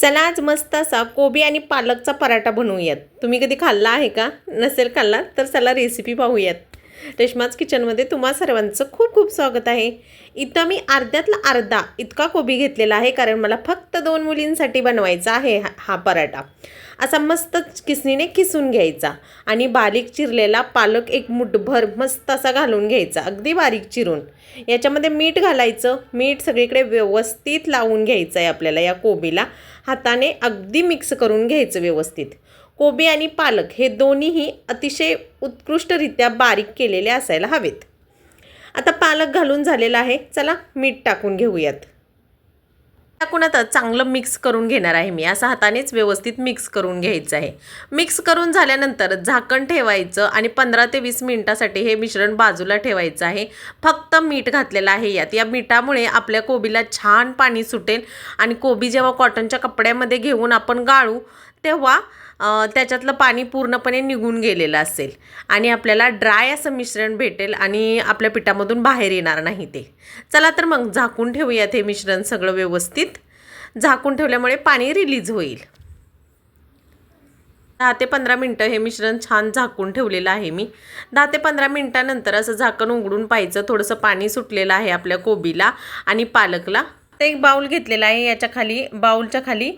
चला आज मस्त असा कोबी आणि पालकचा पराठा बनवूयात. तुम्ही कधी खाल्ला आहे का? नसेल खाल्ला तर चला रेसिपी पाहूयात. रेश्माज किचनमध्ये तुम्हा सर्वांचं खूप खूप स्वागत आहे. इथं मी अर्ध्यातला अर्धा इतका कोबी घेतलेला आहे कारण मला फक्त दोन मुलींसाठी बनवायचा आहे हा हा पराठा. असा मस्त किसणीने किसून घ्यायचा आणि बारीक चिरलेला पालक एक मुठभर मस्त असा घालून घ्यायचा अगदी बारीक चिरून. याच्यामध्ये मीठ घालायचं मीठ सगळीकडे व्यवस्थित लावून घ्यायचं आहे आपल्याला या कोबीला. हाताने अगदी मिक्स करून घ्यायचं व्यवस्थित. कोबी आणि पालक हे दोन्हीही अतिशय उत्कृष्टरित्या बारीक केलेले असायला हवेत. आता पालक घालून झालेला आहे. चला मीठ टाकून घेऊयात. टाकून आता चांगलं मिक्स करून घेणार आहे मी. असं हातानेच व्यवस्थित मिक्स करून घ्यायचं आहे. मिक्स करून झाल्यानंतर झाकण ठेवायचं आणि पंधरा ते वीस मिनटासाठी हे मिश्रण बाजूला ठेवायचं आहे. फक्त मीठ घातलेलं आहे यात. या मिठामुळे आपल्या कोबीला छान पाणी सुटेल आणि कोबी जेव्हा कॉटनच्या कपड्यामध्ये घेऊन आपण गाळू तेव्हा त्याच्यातलं पाणी पूर्णपणे निघून गेलेलं असेल. आणि आपल्याला ड्राय असं मिश्रण भेटेल आणि आपल्या पिठामधून बाहेर येणार नाही ते. चला तर मग झाकून ठेवूयात हे मिश्रण सगळं व्यवस्थित. झाकून ठेवल्यामुळे पाणी रिलीज होईल. दहा ते पंधरा मिनटं हे मिश्रण छान झाकून ठेवलेलं आहे मी. दहा ते पंधरा मिनटानंतर असं झाकण उघडून पाहायचं. थोडंसं पाणी सुटलेलं आहे आपल्या कोबीला आणि पालकला. एक बाऊल घेतलेला आहे याच्या खाली बाऊलच्या खाली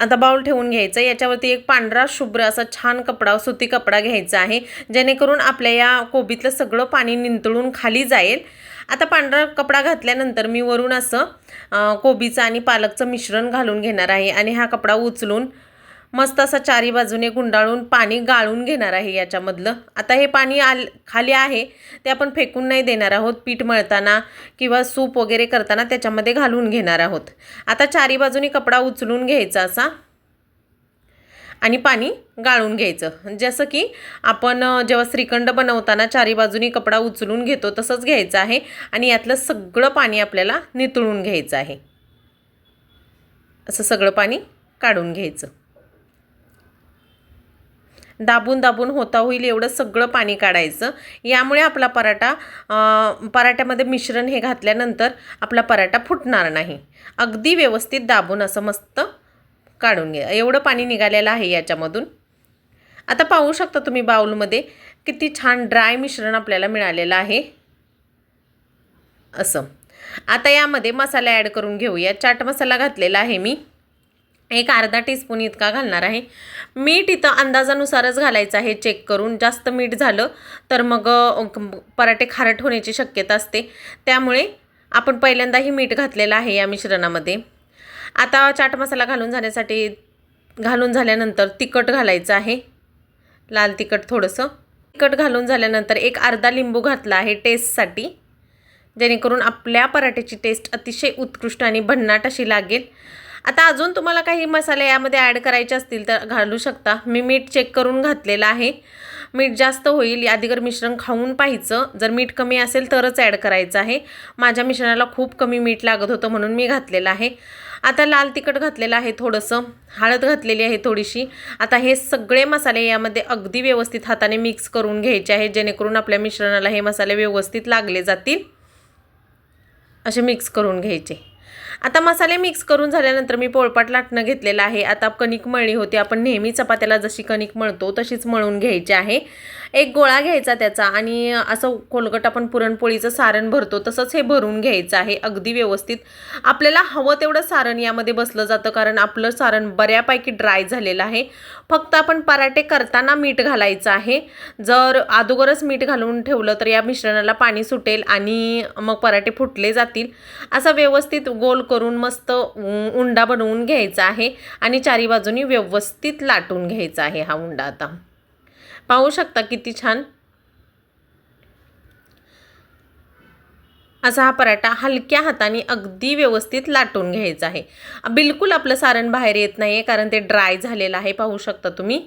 आता बाऊल ठेवून घ्यायचं. याच्यावरती एक पांढरा शुभ्र असा छान कपडा सुती कपडा घ्यायचा आहे. जेणेकरून आपल्या या कोबीतलं सगळं पाणी निंतळून खाली जाईल. आता पांढरा कपडा घातल्यानंतर मी वरून असं कोबीचं आणि पालकचं मिश्रण घालून घेणार आहे. आणि हा कपडा उचलून मस्त असा चारी बाजूने गुंडाळून पाणी गाळून घेणार आहे याच्यामधलं. आता हे पाणी आल खाली आहे ते आपण फेकून नाही देणार आहोत. पीठ मळताना किंवा सूप वगैरे करताना त्याच्यामध्ये घालून घेणार आहोत. आता चारी बाजूने कपडा उचलून घ्यायचा असा आणि पाणी गाळून घ्यायचं. जसं की आपण जेव्हा श्रीखंड बनवताना चारी बाजूनी कपडा उचलून घेतो तसंच घ्यायचं आहे आणि यातलं सगळं पाणी आपल्याला नितळून घ्यायचं आहे. असं सगळं पाणी काढून घ्यायचं. दाबून दाबून होता होईल एवढं सगळं पाणी काढायचं. यामुळे आपला पराठा पराठ्यामध्ये मिश्रण हे घातल्यानंतर आपला पराठा फुटणार नाही. अगदी व्यवस्थित दाबून असं मस्त काढून घ्या. एवढं पाणी निघालेलं आहे याच्यामधून. आता पाहू शकता तुम्ही बाऊलमध्ये किती छान ड्राय मिश्रण आपल्याला मिळालेलं आहे. असं. आता यामध्ये मसाला ॲड करून घेऊया. चाट मसाला घातलेला आहे मी. एक अर्धा टीस्पून इतका घालणार आहे. मीठ इथं अंदाजानुसारच घालायचं आहे चेक करून. जास्त मीठ झालं तर मग पराठे खारट होण्याची शक्यता असते. त्यामुळे आपण पहिल्यांदाही मीठ घातलेलं आहे या मिश्रणामध्ये. आता चाट मसाला घालून झाल्यासाठी घालून झाल्यानंतर तिखट घालायचं आहे. लाल तिखट थोडंसं. तिखट घालून झाल्यानंतर एक अर्धा लिंबू घातला आहे टेस्टसाठी जेणेकरून आपल्या पराठ्याची टेस्ट अतिशय उत्कृष्ट आणि भन्नाट अशी लागेल. आता अजून तुम्हाला काही मसाले यामध्ये ॲड करायचे असतील तर घालू शकता. मी मीठ चेक करून घातलेलं आहे. मीठ जास्त होईल यादीगर मिश्रण खाऊन पाहायचं. जर मीठ कमी असेल तरच ॲड करायचं आहे. माझ्या मिश्रणाला खूप कमी मीठ लागत होतं म्हणून मी घातलेलं आहे. आता लाल तिखट घातलेलं आहे थोडंसं. हळद घातलेली आहे थोडीशी. आता हे सगळे मसाले यामध्ये अगदी व्यवस्थित हाताने मिक्स करून घ्यायचे आहे जेणेकरून आपल्या मिश्रणाला हे मसाले व्यवस्थित लागले जातील. असे मिक्स करून घ्यायचे. आता मसाले मिक्स करून झाल्यानंतर मी पोळपाट लाटणं घेतलेलं आहे. आता कणिक मळली होती. आपण नेहमी चपात्याला जशी कणिक मळतो तशीच मळून घ्यायची आहे. एक गोळा घ्यायचा त्याचा आणि असं कोलगट आपण पुरणपोळीचं सारण भरतो तसंच हे भरून घ्यायचं आहे. अगदी व्यवस्थित. आपल्याला हवं तेवढं सारण यामध्ये बसलं जातं कारण आपलं सारण बऱ्यापैकी ड्राय झालेलं आहे. फक्त आपण पराठे करताना मीठ घालायचं आहे. जर अगोदरच मीठ घालून ठेवलं तर या मिश्रणाला पाणी सुटेल आणि मग पराठे फुटले जातील. असा व्यवस्थित गोल करून मस्त उंडा बनवून घ्यायचा आहे आणि चारी बाजूनी व्यवस्थित लाटून घ्यायचा आहे हा उंडा आता. पाहू शकता किती छान. असा हा पराठा हलक्या हाताने अगदी व्यवस्थित लाटून घ्यायचा आहे. बिलकुल आपलं सारण बाहेर येत नाही आहे कारण ते ड्राय झालेलं आहे. पाहू शकता तुम्ही.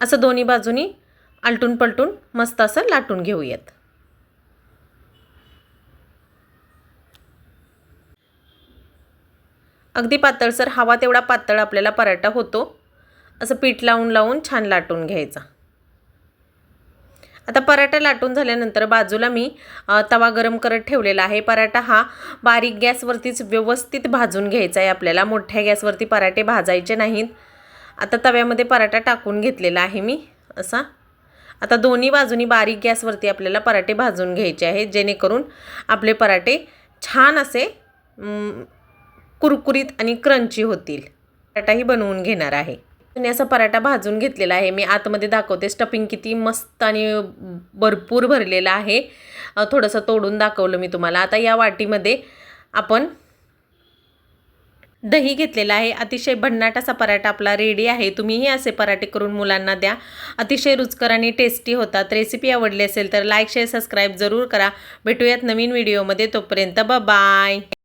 असं दोन्ही बाजूनी आलटून पलटून मस्त असं लाटून घेऊयात. अगदी पातळसर हवा तेवढा पातळ आपल्याला पराठा होतो. असं पीठ लावून लावून छान लाटून घ्यायचा. आता पराठा लाटून झाल्यानंतर बाजूला मी तवा गरम करत ठेवलेला आहे. पराठा हा बारीक गॅसवरतीच व्यवस्थित भाजून घ्यायचा आहे आपल्याला. मोठ्या गॅसवरती पराठे भाजायचे नाहीत. आता तव्यामध्ये पराठा टाकून घेतलेला आहे मी असा. आता दोन्ही बाजूनी बारीक गॅसवरती आपल्याला पराठे भाजून घ्यायचे आहेत. जेणेकरून आपले पराठे छान असे कुरकुरीत आणि क्रंची होतील. पराठाही बनवून घेणार आहे. मी असा पराठा भाजून घेतलेला आहे. मी आतमध्ये दाखवते. स्टफिंग किती मस्त आणि भरपूर भरलेलं आहे. थोडंसं तोडून दाखवलं मी तुम्हाला. आता या वाटीमध्ये आपण दही घेतलेला आहे. अतिशय भन्नाट असा पराठा आपला रेडी आहे. तुम्हीही असे पराठे करून मुलांना द्या. अतिशय रुचकर आणि टेस्टी होतात. रेसिपी आवडली असेल तर लाईक शेअर सबस्क्राईब जरूर करा. भेटूयात नवीन व्हिडिओमध्ये तोपर्यंत बाय